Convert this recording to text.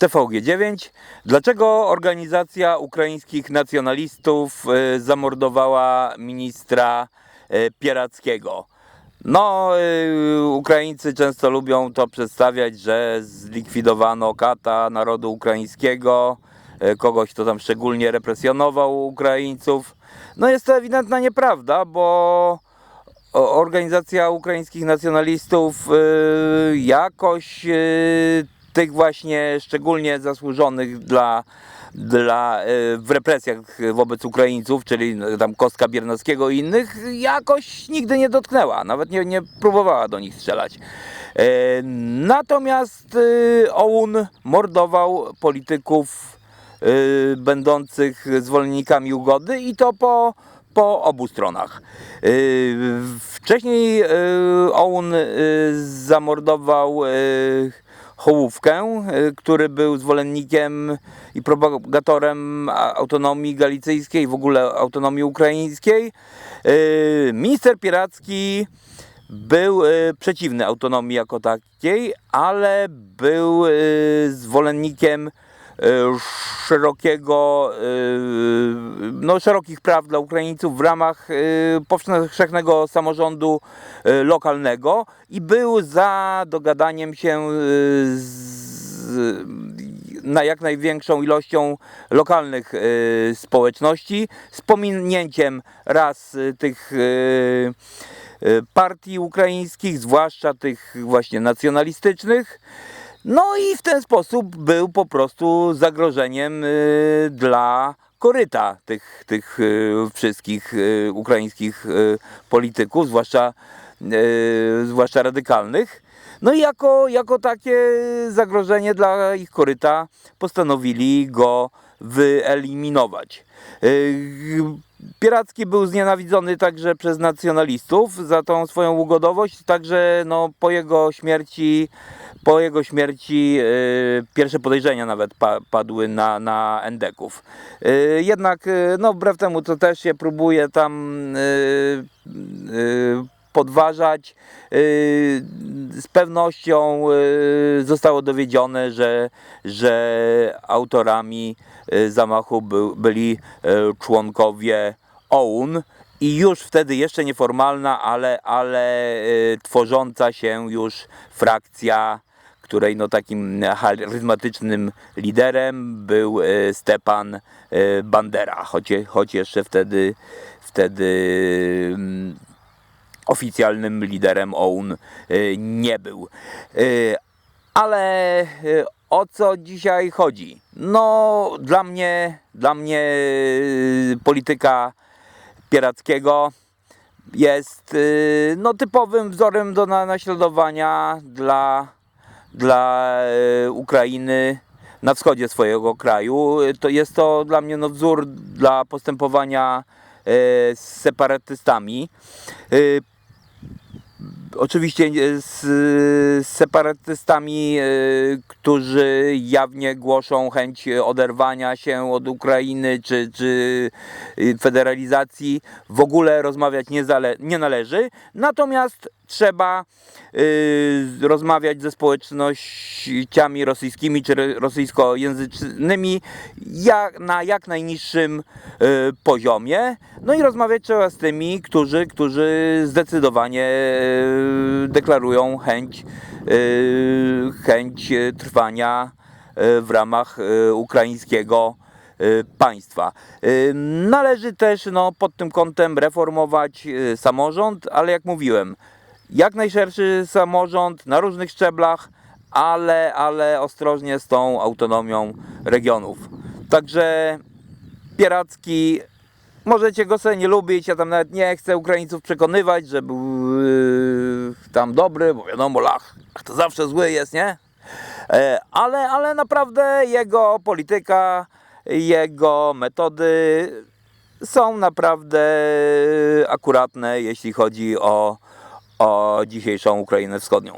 TVG9. Dlaczego organizacja ukraińskich nacjonalistów y, zamordowała ministra y, Pierackiego? No, y, Ukraińcy często lubią to przedstawiać, że zlikwidowano kata narodu ukraińskiego, kogoś, kto tam szczególnie represjonował Ukraińców. No jest to ewidentna nieprawda, bo organizacja ukraińskich nacjonalistów jakoś tych właśnie szczególnie zasłużonych dla, dla y, w represjach wobec Ukraińców, czyli no, tam Kostka Biernackiego i innych, jakoś nigdy nie dotknęła, nawet nie, nie próbowała do nich strzelać. E, Natomiast y, OUN mordował polityków będących zwolennikami ugody i to po, po obu stronach. Wcześniej OUN zamordował Hołówkę, y, który był zwolennikiem i propagatorem autonomii galicyjskiej, w ogóle autonomii ukraińskiej. Y, Minister Pieracki był y, przeciwny autonomii jako takiej, ale był zwolennikiem szerokiego, y, no, szerokich praw dla Ukraińców w ramach y, powszechnego samorządu lokalnego i był za dogadaniem się z, na jak największą ilością lokalnych y, społeczności, z pominięciem raz y, tych y, partii ukraińskich, zwłaszcza tych właśnie nacjonalistycznych. No i w ten sposób był po prostu zagrożeniem y, dla koryta tych, tych y, wszystkich y, ukraińskich polityków, zwłaszcza, zwłaszcza radykalnych. No i jako, jako takie zagrożenie dla ich koryta postanowili go wyeliminować. Y, Pieracki był znienawidzony także przez nacjonalistów za tą swoją ugodowość, także no, po jego śmierci po jego śmierci y, pierwsze podejrzenia nawet pa, padły na, na endeków. Y, jednak y, no, wbrew temu co też się próbuje tam y, y, podważać, y, z pewnością y, zostało dowiedzione, że, że autorami y, zamachu byli członkowie OUN i już wtedy jeszcze nieformalna, ale, ale tworząca się już frakcja, której no takim charyzmatycznym liderem był Stepan Bandera, choć, choć jeszcze wtedy, wtedy mm, oficjalnym liderem OUN y, nie był. Y, Ale y, o co dzisiaj chodzi? No, dla mnie, dla mnie polityka Pierackiego jest no, typowym wzorem do na- naśladowania dla, dla Ukrainy na wschodzie swojego kraju. To jest to dla mnie no, wzór dla postępowania z separatystami. Y, Oczywiście e, z, separatystami, e, którzy jawnie głoszą chęć oderwania się od Ukrainy czy, czy e, federalizacji, w ogóle rozmawiać nie, nie należy. Natomiast trzeba e, rozmawiać ze społecznościami rosyjskimi czy ro- rosyjskojęzycznymi jak, na jak najniższym e, poziomie. No i rozmawiać trzeba z tymi, którzy, którzy zdecydowanie e, deklarują chęć, e, chęć trwania e, w ramach e, ukraińskiego e, państwa. Należy też no, pod tym kątem reformować samorząd, ale jak mówiłem, jak najszerszy samorząd na różnych szczeblach, ale, ale ostrożnie z tą autonomią regionów. Także Pieracki, możecie go sobie nie lubić, ja tam nawet nie chcę Ukraińców przekonywać, że był yy, tam dobry, bo wiadomo, Lach, to zawsze zły jest, nie? E, ale, ale naprawdę jego polityka, jego metody są naprawdę akuratne, jeśli chodzi o, o dzisiejszą Ukrainę Wschodnią.